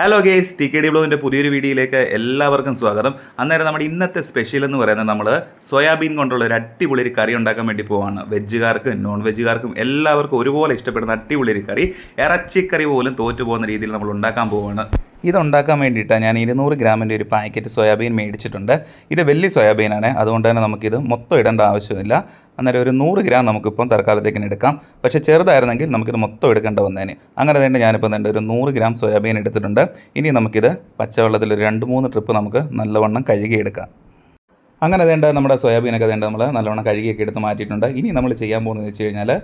Hello guys T K D ബ്ലോഗിന്റെ പുതിയൊരു വീഡിയോയിലേക്ക് എല്ലാവർക്കും സ്വാഗതം. അന്നേരം നമ്മുടെ ഇന്നത്തെ സ്പെഷ്യൽ എന്ന് പറയുന്നത് നമ്മൾ സോയാബീൻ കൊണ്ടുള്ള ഒരു അടിപൊളി ഒരു കറി ഉണ്ടാക്കാൻ വേണ്ടി പോവാണ്. വെജുകാർക്കും നോൺ വെജുകാർക്കും എല്ലാവർക്കും ഒരുപോലെ ഇഷ്ടപ്പെടുന്ന അടിപൊളി ഒരു കറി. ഇറച്ചിക്കറി പോലും തോറ്റു പോകുന്ന രീതിയിൽ നമ്മൾ ഉണ്ടാക്കാൻ പോവാണ്. ഇതുണ്ടാക്കാൻ വേണ്ടിയിട്ടാണ് ഞാൻ ഇരുന്നൂറ് ഗ്രാമിന്റെ ഒരു പാക്കറ്റ് സോയാബീൻ മേടിച്ചിട്ടുണ്ട്. ഇത് വലിയ സോയാബീനാണ്. അതുകൊണ്ട് തന്നെ നമുക്കിത് മൊത്തം ഇടേണ്ട ആവശ്യമില്ല. അന്നേരം ഒരു നൂറ് ഗ്രാം നമുക്കിപ്പം തൽക്കാലത്തേക്കിന് എടുക്കാം. പക്ഷേ ചെറുതായിരുന്നെങ്കിൽ നമുക്കിത് മൊത്തം എടുക്കേണ്ട വന്നേന്. അങ്ങനെ തന്നെ ഞാനിപ്പോൾ തന്നെ ഒരു നൂറ് ഗ്രാം സോയാബീൻ എടുത്തിട്ടുണ്ട്. ഇനി നമുക്കിത് പച്ചവെള്ളത്തിൽ ഒരു രണ്ട് മൂന്ന് ട്രിപ്പ് നമുക്ക് നല്ലവണ്ണം കഴുകിയെടുക്കാം. അങ്ങനെ വേണ്ട നമ്മുടെ സോയാബീനൊക്കെ വേണ്ട നമ്മൾ നല്ലവണ്ണം കഴുകിയൊക്കെ എടുത്ത് മാറ്റിയിട്ടുണ്ട്. ഇനി നമ്മൾ ചെയ്യാൻ പോകുന്നത് വെച്ച് കഴിഞ്ഞാൽ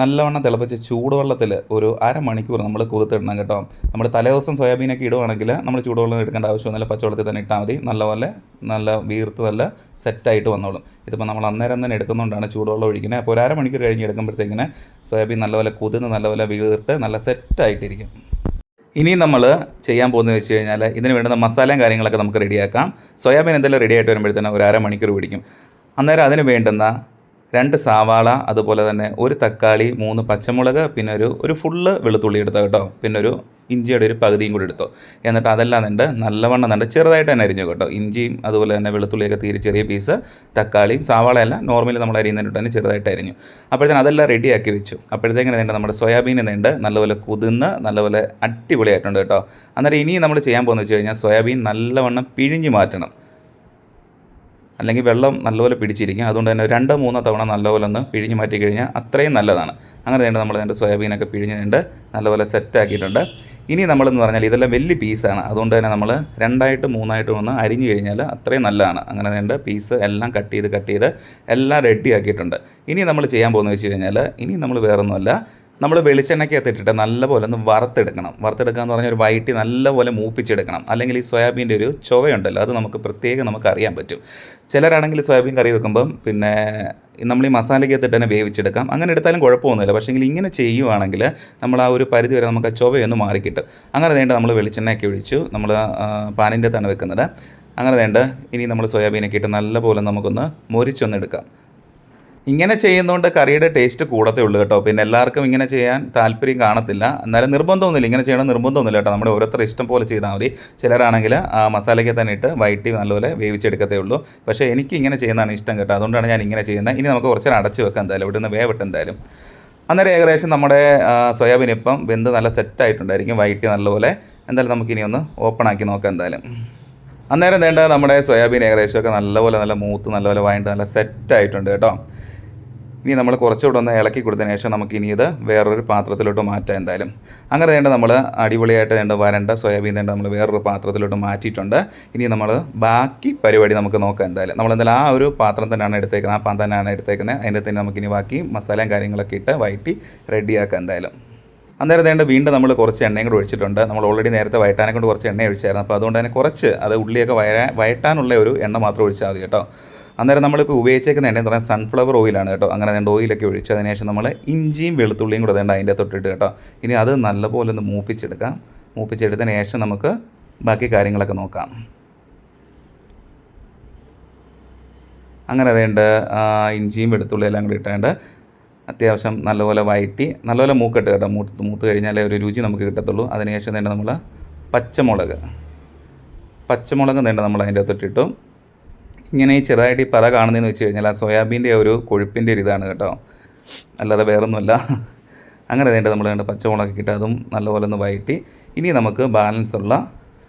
നല്ലവണ്ണം തിളപ്പിച്ച് ചൂടുവെള്ളത്തിൽ ഒരു അരമണിക്കൂർ നമ്മൾ കുതിർത്തിടണം കേട്ടോ. നമ്മൾ തലേദിവസം സോയാബീനൊക്കെ ഇടുവാണെങ്കിൽ നമ്മൾ ചൂടുവെള്ളം എടുക്കേണ്ട ആവശ്യമൊന്നുമില്ല പച്ചവെള്ളത്തിൽ തന്നെ ഇട്ടാൽ മതി. നല്ലപോലെ നല്ല വീർത്ത് നല്ല സെറ്റായിട്ട് വന്നോളും. ഇതിപ്പോൾ നമ്മൾ അന്നേരം തന്നെ എടുക്കുന്നതുകൊണ്ടാണ് ചൂടുവെള്ളം ഒഴിക്കുന്നത്. അപ്പോൾ ഒരു അരമണിക്കൂർ കഴിഞ്ഞ് എടുക്കുമ്പോഴത്തേക്കിന് സോയാബീൻ നല്ലപോലെ കുതിർന്ന് നല്ലപോലെ വീർത്ത് നല്ല സെറ്റായിട്ടിരിക്കും ഇനി നമ്മൾ ചെയ്യാൻ പോകുന്നത് വെച്ച് കഴിഞ്ഞാൽ ഇതിന് വേണ്ടുന്ന മസാലയും കാര്യങ്ങളൊക്കെ നമുക്ക് റെഡിയാക്കാം സോയാബീൻ എന്തെങ്കിലും റെഡി ആയിട്ട് വരുമ്പോഴത്തേനും ഒരു അരമണിക്കൂർ പിടിക്കും. അന്നേരം അതിന് വേണ്ടുന്ന രണ്ട് സവാള അതുപോലെ തന്നെ ഒരു തക്കാളി മൂന്ന് പച്ചമുളക് പിന്നെ ഒരു ഒരു ഫുള്ള് വെളുത്തുള്ളി എടുത്തോ കേട്ടോ. പിന്നെ ഒരു ഇഞ്ചിയുടെ ഒരു പകുതിയും കൂടി എടുത്തോ. എന്നിട്ട് അതെല്ലാം നിണ്ട് നല്ലവണ്ണം നിണ്ട് ചെറുതായിട്ട് തന്നെ അരിഞ്ഞു കേട്ടോ ഇഞ്ചിയും അതുപോലെ തന്നെ വെളുത്തുള്ളിയൊക്കെ തീരെ ചെറിയ പീസ് തക്കാളിയും സവാളയെല്ലാം നോർമലി നമ്മൾ അരിയുന്നതിന് തന്നെ ചെറുതായിട്ട് അരിഞ്ഞു. അപ്പോഴത്തേന് അതെല്ലാം റെഡിയാക്കി വെച്ചു. അപ്പോഴത്തേക്കിന് വേണ്ട നമ്മുടെ സോയാബീൻ നീണ്ട് നല്ലപോലെ കുതിന്ന് നല്ലപോലെ അടിപൊളിയായിട്ടുണ്ട് കേട്ടോ. അന്നേരം ഇനി നമ്മൾ ചെയ്യാൻ പോകുന്നത് വെച്ച് കഴിഞ്ഞാൽ സോയാബീൻ നല്ലവണ്ണം പിഴിഞ്ഞ് മാറ്റണം. അല്ലെങ്കിൽ വെള്ളം നല്ലപോലെ പിടിച്ചിരിക്കും. അതുകൊണ്ട് തന്നെ രണ്ടോ മൂന്നോ തവണ നല്ലപോലെ ഒന്ന് പിഴിഞ്ഞ് മാറ്റി കഴിഞ്ഞാൽ അത്രയും നല്ലതാണ്. അങ്ങനെ തന്നെ നമ്മൾ അതിന്റെ സോയാബീനൊക്കെ പിഴിഞ്ഞിട്ടുണ്ട് നല്ലപോലെ സെറ്റാക്കിയിട്ടുണ്ട്. ഇനി നമ്മളെന്ന് പറഞ്ഞാൽ ഇതെല്ലാം വലിയ പീസാണ്. അതുകൊണ്ട് തന്നെ നമ്മൾ രണ്ടായിട്ട് മൂന്നായിട്ടും ഒന്ന് അരിഞ്ഞു കഴിഞ്ഞാൽ അത്രയും നല്ലതാണ്. അങ്ങനെ തന്നെ പീസ് എല്ലാം കട്ട് ചെയ്ത് കട്ട് ചെയ്ത് എല്ലാം റെഡി ആക്കിയിട്ടുണ്ട്. ഇനി നമ്മൾ ചെയ്യാൻ പോകുന്നത് വെച്ച് കഴിഞ്ഞാൽ ഇനി നമ്മൾ വേറൊന്നുമല്ല നമ്മൾ വെളിച്ചെണ്ണയ്ക്കകത്ത് ഇട്ടിട്ട് നല്ലപോലെ ഒന്ന് വറുത്തെടുക്കണം. വറുത്തെടുക്കുക എന്ന് പറഞ്ഞാൽ ഒരു വയറ്റി നല്ലപോലെ മൂപ്പിച്ചെടുക്കണം. അല്ലെങ്കിൽ ഈ സോയാബീന്റെ ഒരു ചുവയുണ്ടല്ലോ അത് നമുക്ക് പ്രത്യേകം നമുക്ക് അറിയാൻ പറ്റും. ചിലരാണെങ്കിൽ സോയാബീൻ കറി വെക്കുമ്പം പിന്നെ നമ്മൾ ഈ മസാലയ്ക്കകത്ത് തന്നെ വേവിച്ചെടുക്കാം. അങ്ങനെ എടുത്താലും കുഴപ്പമൊന്നുമില്ല. പക്ഷേ ഇങ്ങനെ ചെയ്യുവാണെങ്കിൽ നമ്മൾ ആ ഒരു പരിധി വരെ നമുക്ക് ആ ചുവയൊന്ന് മാറിക്കിട്ടും. അങ്ങനെ വേണ്ട നമ്മൾ വെളിച്ചെണ്ണയൊക്കെ ഒഴിച്ചു. നമ്മൾ പാനിന്റെ തന്നെ വെക്കുന്നത്. അങ്ങനെ വേണ്ട ഇനി നമ്മൾ സോയാബീനൊക്കെ ഇട്ട് നല്ലപോലെ നമുക്കൊന്ന് മൊരിച്ചൊന്നെടുക്കാം ഇങ്ങനെ ചെയ്യുന്നതുകൊണ്ട് കറിയുടെ ടേസ്റ്റ് കൂടത്തേ ഉള്ളൂ കേട്ടോ. പിന്നെ എല്ലാവർക്കും ഇങ്ങനെ ചെയ്യാൻ താല്പര്യം കാണത്തില്ല. എന്നാലും നിർബന്ധമൊന്നുമില്ല. ഇങ്ങനെ ചെയ്യണം നിർബന്ധമൊന്നുമില്ല കേട്ടോ. നമ്മുടെ ഓരോരുത്തർ ഇഷ്ടം പോലെ ചെയ്താൽ മതി. ചിലരാണെങ്കിൽ ആ മസാലയ്ക്ക് തന്നെ ഇട്ട് വയറ്റി നല്ലപോലെ വേവിച്ചെടുക്കത്തേ ഉള്ളൂ. പക്ഷേ എനിക്ക് ഇങ്ങനെ ചെയ്യുന്നതാണ് ഇഷ്ടം കേട്ടോ. അതുകൊണ്ടാണ് ഞാൻ ഇങ്ങനെ ചെയ്യുന്നത്. ഇനി നമുക്ക് കുറച്ച് നേരം അടച്ച് വെക്കാം എന്തായാലും. ഇവിടെ നിന്ന് വേവിട്ട് എന്തായാലും. അന്നേരം ഏകദേശം നമ്മുടെ സോയാബീൻ ഇപ്പം വെന്ത് നല്ല സെറ്റായിട്ടുണ്ടായിരിക്കും വൈറ്റി നല്ലപോലെ. എന്തായാലും നമുക്കിനി ഒന്ന് ഓപ്പൺ ആക്കി നോക്കാം എന്തായാലും. അന്നേരം വേണ്ട നമ്മുടെ സോയാബീൻ ഏകദേശമൊക്കെ നല്ലപോലെ നല്ല മൂത്ത് നല്ലപോലെ വായിട്ട് നല്ല സെറ്റായിട്ടുണ്ട് കേട്ടോ. ഇനി നമ്മൾ കുറച്ചുകൂടെ ഒന്ന് ഇളക്കി കൊടുത്തതിന് ശേഷം നമുക്ക് ഇനി ഇത് വേറൊരു പാത്രത്തിലോട്ട് മാറ്റാം എന്തായാലും. അങ്ങനെ വേണ്ട നമ്മൾ അടിപൊളിയായിട്ട് വേണ്ട വരണ്ട സോയാബീൻ വേണ്ട നമ്മൾ വേറൊരു പാത്രത്തിലോട്ട് മാറ്റിയിട്ടുണ്ട്. ഇനി നമ്മൾ ബാക്കി പരിപാടി നമുക്ക് നോക്കാം എന്തായാലും. നമ്മൾ എന്തായാലും ആ ഒരു പാത്രം തന്നെയാണ് എടുത്തേക്കുന്നത് ആ പാൻ തന്നെയാണ് എടുത്തേക്കുന്നത്. അതിന്റെ തന്നെ നമുക്കിനി ബാക്കി മസാലയും കാര്യങ്ങളൊക്കെ ഇട്ട് വയറ്റി റെഡിയാക്കാം എന്തായാലും. അന്നേരം വേണ്ട വീണ്ടും നമ്മൾ കുറച്ച് എണ്ണയും കൂടെ ഒഴിച്ചിട്ടുണ്ട്. നമ്മൾ ഓൾറെഡി നേരത്തെ വയറ്റാനെ കൊണ്ട് കുറച്ച് എണ്ണ ഒഴിച്ചായിരുന്നു. അപ്പോൾ അതുകൊണ്ട് തന്നെ കുറച്ച് അത് ഉള്ളിയൊക്കെ വയറാ വയറ്റാനുള്ള ഒരു എണ്ണ മാത്രം ഒഴിച്ചാൽ മതി കേട്ടോ. അന്നേരം നമ്മളിപ്പോൾ ഉപയോഗിച്ചേക്കുന്ന എണ്ണ എന്ന് പറയുന്നത് സൺഫ്ലവർ ഓയിലാണ് കേട്ടോ. അങ്ങനെ രണ്ട് ഓയിലൊക്കെ ഒഴിച്ച് അതിന് ശേഷം നമ്മൾ ഇഞ്ചിയും വെളുത്തുള്ളിയും കൂടെ വേണ്ട അതിന്റെ തൊട്ടിട്ട് കേട്ടോ. ഇനി അത് നല്ലപോലെ ഒന്ന് മൂപ്പിച്ചെടുക്കാം. മൂപ്പിച്ചെടുത്തതിന് ശേഷം നമുക്ക് ബാക്കി കാര്യങ്ങളൊക്കെ നോക്കാം. അങ്ങനെ വേണ്ട ഇഞ്ചിയും വെളുത്തുള്ളിയും എല്ലാം കൂടി ഇട്ടേണ്ട അത്യാവശ്യം നല്ലപോലെ വഴറ്റി നല്ലപോലെ മൂക്കിട്ട് കേട്ടോ. മൂത്ത് മൂത്ത് കഴിഞ്ഞാലേ ഒരു രുചി നമുക്ക് കിട്ടത്തുള്ളൂ. അതിനുശേഷം തന്നെ നമ്മൾ പച്ചമുളക് പച്ചമുളക് തന്നെ നമ്മൾ അതിന്റെ അകത്തിട്ടിട്ടു. ഇങ്ങനെ ഈ ചെറുതായിട്ട് ഈ പല കാണുന്നതെന്ന് വെച്ച് കഴിഞ്ഞാൽ ആ സോയാബീന്റെ ഒരു കൊഴുപ്പിന്റെ ഒരു ഇതാണ് കേട്ടോ. അല്ലാതെ വേറൊന്നുമല്ല. അങ്ങനെ അതിന്റെ നമ്മൾ രണ്ട് പച്ചമുളക് ഇട്ട് അതും നല്ലപോലെ ഒന്ന് വഴറ്റി ഇനി നമുക്ക് ബാലൻസ് ഉള്ള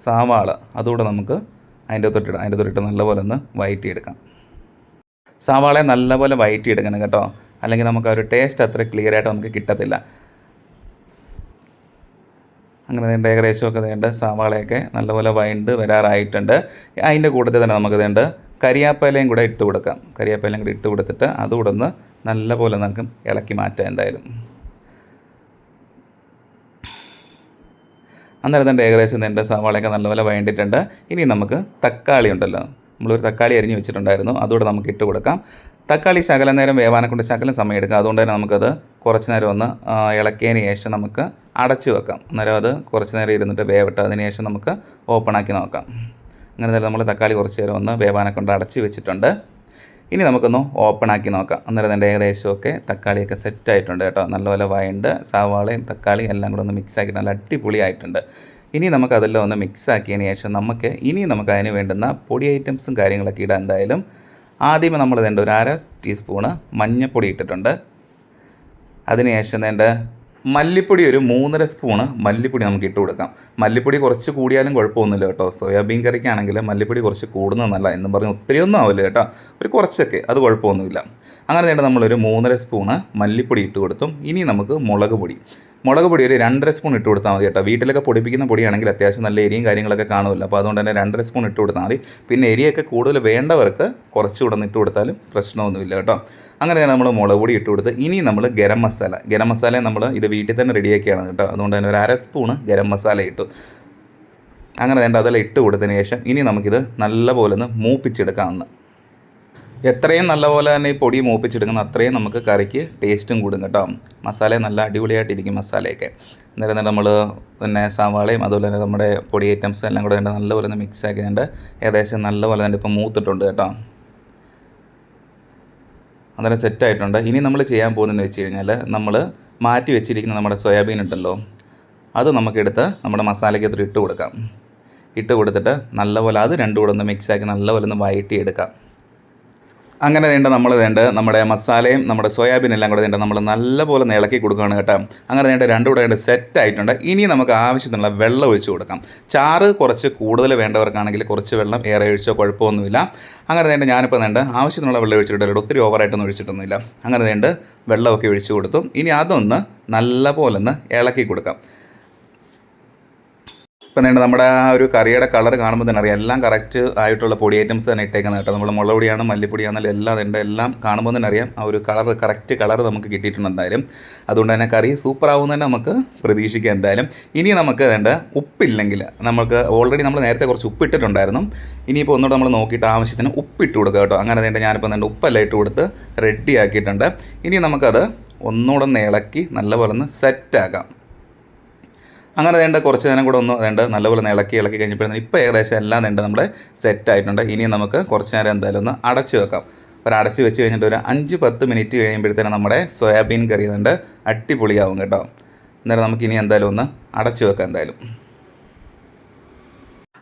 സവാള അതുകൂടെ നമുക്ക് അതിന്റെ തൊട്ടിട്ട് അതിന്റെ തൊട്ടിട്ട് നല്ലപോലെ ഒന്ന് വഴറ്റിയെടുക്കാം സവാളയെ നല്ലപോലെ വഴറ്റിയെടുക്കണം കേട്ടോ. അല്ലെങ്കിൽ നമുക്ക് ആ ഒരു ടേസ്റ്റ് അത്ര ക്ലിയർ ആയിട്ട് നമുക്ക് കിട്ടത്തില്ല. അങ്ങനെ വേണ്ട ഏകദേശമൊക്കെ വേണ്ട സവാളയൊക്കെ നല്ലപോലെ വൈൻഡ് വരാറായിട്ടുണ്ട്. അതിന്റെ കൂട്ടത്തിൽ തന്നെ നമുക്ക് വേണ്ട കരിയാപ്പയിലയും കൂടെ ഇട്ട് കൊടുക്കാം. കരിയാപ്പയിലയും കൂടെ ഇട്ട് കൊടുത്തിട്ട് അതുകൂടെ ഒന്ന് നല്ലപോലെ നമുക്ക് ഇളക്കി മാറ്റാം എന്തായാലും. അന്നേരം തന്നെ ഏകദേശം എന്റെ സവാളയൊക്കെ നല്ലപോലെ വഴണ്ടിട്ടുണ്ട് ഇനി നമുക്ക് തക്കാളി ഉണ്ടല്ലോ. നമ്മളൊരു തക്കാളി അരിഞ്ഞ് വെച്ചിട്ടുണ്ടായിരുന്നു. അതുകൂടെ നമുക്ക് ഇട്ട് കൊടുക്കാം. തക്കാളി ശകലം നേരം വേവാനെ കൊണ്ട് ശകലം സമയം എടുക്കും അതുകൊണ്ട് തന്നെ നമുക്കത് കുറച്ച് നേരം ഒന്ന് ഇളക്കിയതിന് ശേഷം നമുക്ക് അടച്ച് വെക്കാം. അന്നേരം അത് കുറച്ച് നേരം ഇരുന്നിട്ട് വേവട്ടെ അതിന് ശേഷം നമുക്ക് ഓപ്പൺ ആക്കി നോക്കാം. അങ്ങനെ തന്നെ നമ്മൾ തക്കാളി കുറച്ച് നേരം ഒന്ന് വേവാനെ കൊണ്ട് അടച്ച് വെച്ചിട്ടുണ്ട്. ഇനി നമുക്കൊന്ന് ഓപ്പൺ ആക്കി നോക്കാം. അന്നേരം എന്റെ ഏകദേശമൊക്കെ തക്കാളിയൊക്കെ സെറ്റ് ആയിട്ടുണ്ട് കേട്ടോ. നല്ലപോലെ വയണ്ട് സവാളയും തക്കാളിയും എല്ലാം കൂടെ ഒന്ന് മിക്സ് ആക്കിയിട്ട് നല്ല അടിപൊളിയായിട്ടുണ്ട്. ഇനി നമുക്ക് അതെല്ലാം ഒന്ന് മിക്സ് ആക്കിയതിന് ശേഷം നമുക്ക് ഇനി നമുക്ക് അതിന് വേണ്ടുന്ന പൊടി ഐറ്റംസും കാര്യങ്ങളൊക്കെ ഇടാൻ എന്തായാലും ആദ്യമേ നമ്മൾ ഇതേണ്ട ഒരു അര ടീസ്പൂണ് മഞ്ഞൾപ്പൊടി ഇട്ടിട്ടുണ്ട്. അതിനുശേഷം വേണ്ട മല്ലിപ്പൊടി ഒരു മൂന്നര സ്പൂണ് മല്ലിപ്പൊടി നമുക്ക് ഇട്ട് കൊടുക്കാം. മല്ലിപ്പൊടി കുറച്ച് കൂടിയാലും കുഴപ്പമൊന്നുമില്ല കേട്ടോ. സോയാബീൻ കറിക്കാണെങ്കിൽ മല്ലിപ്പൊടി കുറച്ച് കൂടുന്നതല്ല എന്നും പറഞ്ഞ് ഒത്തിരിയൊന്നും ആവില്ല കേട്ടോ. ഒരു കുറച്ചൊക്കെ. അത് കുഴപ്പമൊന്നുമില്ല. അങ്ങനെ തന്നെ നമ്മളൊരു മൂന്നര സ്പൂണ് മല്ലിപ്പൊടി ഇട്ട് കൊടുത്തും ഇനി നമുക്ക് മുളക് പൊടി. മുളക് പൊടി ഒരു രണ്ടര സ്പൂൺ ഇട്ട് കൊടുത്താൽ മതി കേട്ടോ. വീട്ടിലൊക്കെ പൊടിപ്പിക്കുന്ന പൊടിയാണെങ്കിൽ അത്യാവശ്യം നല്ല എരിയും കാര്യങ്ങളൊക്കെ കാണുമല്ലോ. അപ്പോൾ അതുകൊണ്ട് തന്നെ രണ്ടര സ്പൂൺ ഇട്ട് കൊടുത്താൽ മതി. പിന്നെ എരിയൊക്കെ കൂടുതൽ വേണ്ടവർക്ക് കുറച്ചുകൂടെ കൂടെ ഇട്ട് കൊടുത്താലും പ്രശ്നമൊന്നുമില്ല കേട്ടോ. അങ്ങനെ നമ്മൾ മുളക് പൊടി ഇട്ട് കൊടുത്ത് ഇനി നമ്മൾ ഗരം മസാല. ഗരം മസാല നമ്മൾ ഇത് വീട്ടിൽ തന്നെ റെഡിയാക്കിയാണ് കേട്ടോ. അതുകൊണ്ട് തന്നെ ഒരു അര സ്പൂണ് ഗരം മസാല ഇട്ടു. അങ്ങനെ വേണ്ട അതെല്ലാം ഇട്ട് കൊടുത്തതിന് ശേഷം ഇനി നമുക്കിത് നല്ലപോലെ ഒന്ന് മൂപ്പിച്ചെടുക്കാമെന്ന് എത്രയും നല്ലപോലെ തന്നെ ഈ പൊടി മൂപ്പിച്ചെടുക്കുന്ന അത്രയും നമുക്ക് കറിക്ക് ടേസ്റ്റും കൂടും കേട്ടോ. മസാല നല്ല അടിപൊളിയായിട്ടിരിക്കും മസാലയൊക്കെ. അന്നേരം നമ്മൾ പിന്നെ സവാളയും അതുപോലെ തന്നെ നമ്മുടെ പൊടി ഐറ്റംസ് എല്ലാം കൂടെ വേണ്ട നല്ലപോലെ തന്നെ മിക്സ് ആക്കിയതുകൊണ്ട് ഏകദേശം നല്ലപോലെ തന്നെ ഇപ്പം മൂത്തിട്ടുണ്ട് കേട്ടോ. അന്നേരം സെറ്റായിട്ടുണ്ട് ഇനി നമ്മൾ ചെയ്യാൻ പോകുന്നതെന്ന് വെച്ച് കഴിഞ്ഞാൽ നമ്മൾ മാറ്റി വെച്ചിരിക്കുന്ന നമ്മുടെ സോയാബീൻ ഉണ്ടല്ലോ അത് നമുക്കെടുത്ത് നമ്മുടെ മസാലയ്ക്ക് ഇത്ര ഇട്ട് കൊടുക്കാം. ഇട്ട് കൊടുത്തിട്ട് നല്ലപോലെ അത് രണ്ടും കൂടെ ഒന്ന് മിക്സാക്കി നല്ലപോലെ ഒന്ന് വഴറ്റി എടുക്കാം അങ്ങനെ വേണ്ട നമ്മൾ വേണ്ട. നമ്മുടെ മസാലയും നമ്മുടെ സോയാബീൻ എല്ലാം കൂടെ വേണ്ട നമ്മൾ നല്ലപോലെ ഇളക്കി കൊടുക്കുകയാണ് കേട്ടോ. അങ്ങനെ വേണ്ട രണ്ടും കൂടെ വേണ്ട സെറ്റ് ആയിട്ടുണ്ട്. ഇനി നമുക്ക് ആവശ്യത്തിനുള്ള വെള്ളം ഒഴിച്ച് കൊടുക്കാം. ചാറ് കുറച്ച് കൂടുതൽ വേണ്ടവർക്കാണെങ്കിൽ കുറച്ച് വെള്ളം ഏറെ ഒഴിച്ചോ കുഴപ്പമൊന്നുമില്ല. അങ്ങനെ വേണ്ട ഞാനിപ്പോൾ വേണ്ട ആവശ്യത്തിനുള്ള വെള്ളം ഒഴിച്ചിട്ടുണ്ട് ഒത്തിരി ഓവറായിട്ടൊന്നും ഒഴിച്ചിട്ടൊന്നുമില്ല. അങ്ങനെ വേണ്ട വെള്ളമൊക്കെ ഒഴിച്ച് കൊടുത്തു. ഇനി അതൊന്ന് നല്ലപോലെ ഒന്ന് ഇളക്കി കൊടുക്കാം. ഇപ്പം വേണ്ട നമ്മുടെ ആ ഒരു കറിയുടെ കളർ കാണുമ്പോൾ തന്നെ അറിയാം. എല്ലാം കറക്റ്റ് ആയിട്ടുള്ള പൊടി ഐറ്റംസ് തന്നെ ഇട്ടേക്കുന്നത് കേട്ടോ. നമ്മൾ മുളക് പൊടിയാണ് മല്ലിപ്പൊടിയാണെന്നല്ല എല്ലാം ഉണ്ട് എല്ലാം കാണുമ്പോൾ തന്നെ അറിയാം ആ ഒരു കളർ കറക്റ്റ് കളർ നമുക്ക് കിട്ടിയിട്ടുണ്ട് എന്തായാലും. അതുകൊണ്ട് തന്നെ കറി സൂപ്പർ ആവും തന്നെ നമുക്ക് പ്രതീക്ഷിക്കാം എന്തായാലും. ഇനി നമുക്ക് വേണ്ട ഉപ്പില്ലെങ്കിൽ നമുക്ക് ഓൾറെഡി നമ്മൾ നേരത്തെ കുറച്ച് ഉപ്പിട്ടിട്ടുണ്ടായിരുന്നു. ഇനിയിപ്പോൾ ഒന്നുകൂടെ നമ്മൾ നോക്കിയിട്ട് ആവശ്യത്തിന് ഉപ്പിട്ട് കൊടുക്കുക കേട്ടോ. അങ്ങനെ തന്നെ ഞാനിപ്പോൾ വേണ്ട ഉപ്പെല്ലാം ഇട്ട് കൊടുത്ത് റെഡി ആക്കിയിട്ടുണ്ട്. ഇനി നമുക്കത് ഒന്നുകൂടെ ഒന്ന് ഇളക്കി നല്ലപോലെ ഒന്ന് സെറ്റാക്കാം അങ്ങനെ വേണ്ട കുറച്ച് നേരം കൂടെ ഒന്ന് വേണ്ട നല്ലപോലെ ഒന്ന് ഇളക്കി ഇളക്കി കഴിഞ്ഞപ്പോഴും ഇപ്പോൾ ഏകദേശം എല്ലാം വേണ്ട നമ്മൾ സെറ്റ് ആയിട്ടുണ്ട്. ഇനി നമുക്ക് കുറച്ച് നേരം എന്തായാലും ഒന്ന് അടച്ച് വെക്കാം. ഒരു അടച്ച് വെച്ച് കഴിഞ്ഞിട്ട് ഒരു അഞ്ച് പത്ത് മിനിറ്റ് കഴിയുമ്പോഴത്തേനും നമ്മുടെ സോയാബീൻ കറി ഉണ്ട് അടിപൊളിയാവും കേട്ടോ. അന്നേരം നമുക്ക് ഇനി എന്തായാലും ഒന്ന് അടച്ചു വെക്കാം എന്തായാലും.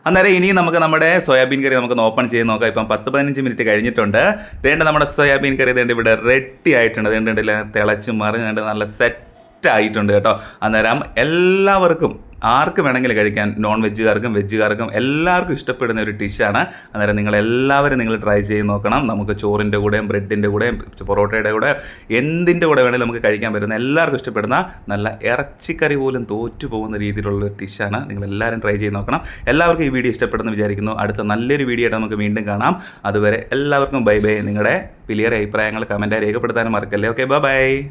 അന്നേരം ഇനി നമുക്ക് നമ്മുടെ സോയാബീൻ കറി നമുക്ക് ഓപ്പൺ ചെയ്ത് നോക്കാം. ഇപ്പം പത്ത് പതിനഞ്ച് മിനിറ്റ് കഴിഞ്ഞിട്ടുണ്ട്. വേണ്ട നമ്മുടെ സോയാബീൻ കറി തേണ്ട ഇവിടെ റെഡി ആയിട്ടുണ്ട്. വേണ്ടില്ല തിളച്ച് മറിഞ്ഞുണ്ട് നല്ല സെറ്റ് ആയിട്ടുണ്ട് കേട്ടോ. അന്നേരം എല്ലാവർക്കും ആർക്ക് വേണമെങ്കിലും കഴിക്കാൻ നോൺ വെജുകാർക്കും വെജുകാർക്കും എല്ലാവർക്കും ഇഷ്ടപ്പെടുന്ന ഒരു ഡിഷാണ്. അന്നേരം നിങ്ങൾ എല്ലാവരും നിങ്ങൾ ട്രൈ ചെയ്ത് നോക്കണം. നമുക്ക് ചോറിന്റെ കൂടെയും ബ്രെഡിന്റെ കൂടെയും പൊറോട്ടയുടെ കൂടെ എന്തിന്റെ കൂടെ വേണമെങ്കിലും നമുക്ക് കഴിക്കാൻ പറ്റുന്ന എല്ലാവർക്കും ഇഷ്ടപ്പെടുന്ന നല്ല ഇറച്ചിക്കറി പോലും തോറ്റു പോകുന്ന രീതിയിലുള്ള ഡിഷാണ്. നിങ്ങൾ എല്ലാവരും ട്രൈ ചെയ്ത് നോക്കണം. എല്ലാവർക്കും ഈ വീഡിയോ ഇഷ്ടപ്പെടുന്നു വിചാരിക്കുന്നു. അടുത്ത നല്ലൊരു വീഡിയോ ആയിട്ട് നമുക്ക് വീണ്ടും കാണാം. അതുവരെ എല്ലാവർക്കും ബൈ ബൈ. നിങ്ങളുടെ വലിയ അഭിപ്രായങ്ങൾ കമന്റായി രേഖപ്പെടുത്താനും മറക്കല്ലേ. Okay bye bye